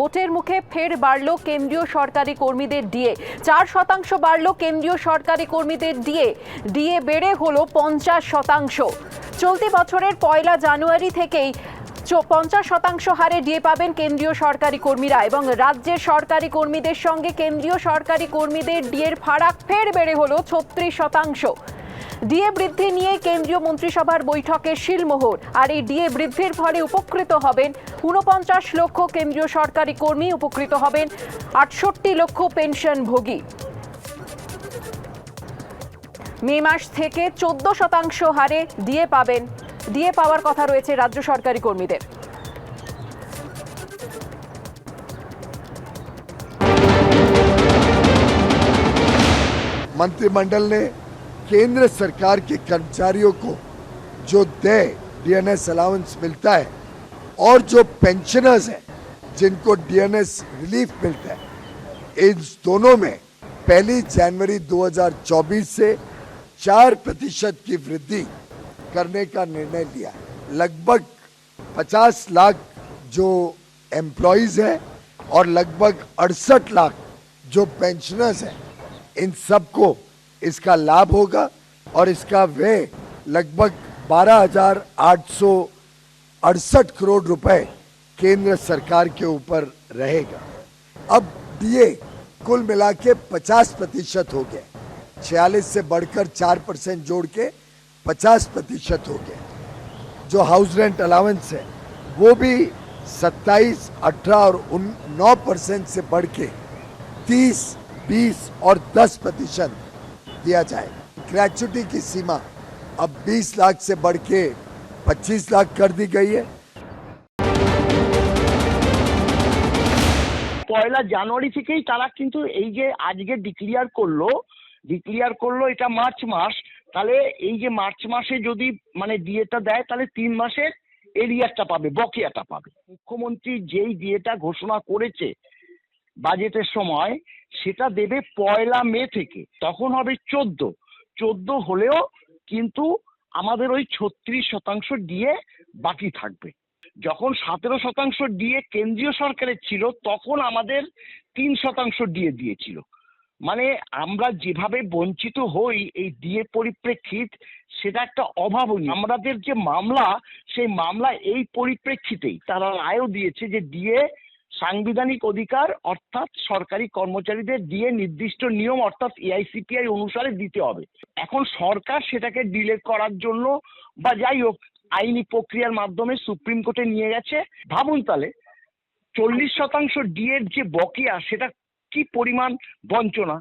ভোটের মুখে ফের বাড়ল কেন্দ্রীয় সরকারি কর্মীদের ডিএ। চার শতাংশ বাড়ল কেন্দ্রীয় সরকারি কর্মীদের ডিএ। ডিএ বেড়ে হলো পঞ্চাশ শতাংশ। চলতি বছরের পয়লা জানুয়ারি থেকেই পঞ্চাশ শতাংশ হারে ডিএ পাবেন কেন্দ্রীয় সরকারি কর্মীরা এবং রাজ্যের সরকারি কর্মীদের সঙ্গে কেন্দ্রীয় সরকারি কর্মীদের ডিএর ফারাক ফের বেড়ে হলো ছত্রিশ শতাংশ। ডিএ বৃদ্ধি নিয়ে কেন্দ্রীয় মন্ত্রিসভার বৈঠকে শিলমোহর আর এই ডিএ বৃদ্ধির ফলে উপকৃত হবেন ঊনপঞ্চাশ লক্ষ কেন্দ্রীয় সরকারি কর্মী উপকৃত হবেন আটষট্টি লক্ষ পেনশনভোগী মে মাস থেকে চোদ্দ শতাংশ হারে ডিএ পাবেন ডিএ পাওয়ার কথা রয়েছে রাজ্য সরকারি কর্মীদের मंत्रिमंडल ने केंद्र सरकार के कर्मचारियों को जो दे डीएनएस अलाउंस मिलता है, और जो पेंशनर्स हैं, जिनको डीएनएस रिलीफ मिलता है, इन दोनों में पहली जनवरी 2024 से चार प्रतिशत की वृद्धि करने का निर्णय लिया। लगभग 50 लाख जो एम्प्लॉयज़ हैं और लगभग अड़सठ लाख जो पेंशनर्स हैं, इन सबको इसका लाभ होगा और इसका व्यय लगभग बारह हज़ार आठ सौ अड़सठ करोड़ रुपए केंद्र सरकार के ऊपर रहेगा। अब डीए कुल मिला के पचास प्रतिशत हो गए छियालीस से बढ़कर चार परसेंट जोड़ के पचास प्रतिशत हो गए जो हाउस रेंट अलाउंस है वो भी 27, 18 और 9 परसेंट से बढ़ के तीस बीस और 10 प्रतिशत दिया जाएगा ग्रेचुटी की सीमा अब 20 लाख से बढ़ के 25 लाख कर दी गई है পয়লা জানুয়ারি থেকেই তারা কিন্তু এই যে আজকে ডিক্লিয়ার করলো ডিক্লিয়ার করলো এটা মার্চ মাস তাহলে এই যে মার্চ মাসে যদি মানে ডিএটা দেয় তাহলে তিন মাসের এরিয়ারটা পাবে বকেয়াটা পাবে মুখ্যমন্ত্রী যেই ডিএটা ঘোষণা করেছে বাজেটের সময় সেটা দেবে পয়লা মে থেকে, তখন হবে চোদ্দ। চোদ্দ হলেও কিন্তু আমাদের ওই ছত্রিশ শতাংশ ডিএ বাকি থাকবে। যখন সতেরো শতাংশ ডিএ কেন্দ্রীয় সরকারের ছিল, তখন আমাদের তিন শতাংশ ডিএ দিয়েছিল। মানে আমরা যেভাবে বঞ্চিত হই, এই ডিএ পরিপ্রেক্ষিত, সেটা একটা অভাবনীয়। আমাদের যে মামলা, সেই মামলা এই পরিপ্রেক্ষিতেই তারা রায়ও দিয়েছে যে ডিএ সাংবিধানিক অধিকার অর্থাৎ সরকারি কর্মচারীদের দিয়ে নির্দিষ্ট নিয়ম অর্থাৎ এআইসিপিআই অনুসারে দিতে হবে। এখন সরকার সেটাকে ডিলে করার জন্য বা যাই হোক, আইনি প্রক্রিয়ার মাধ্যমে সুপ্রিম কোর্টে নিয়ে গেছে। ভাবুন তাহলে, চল্লিশ শতাংশ ডিএর যে বকেয়া, সেটা কি পরিমাণ বঞ্চনা?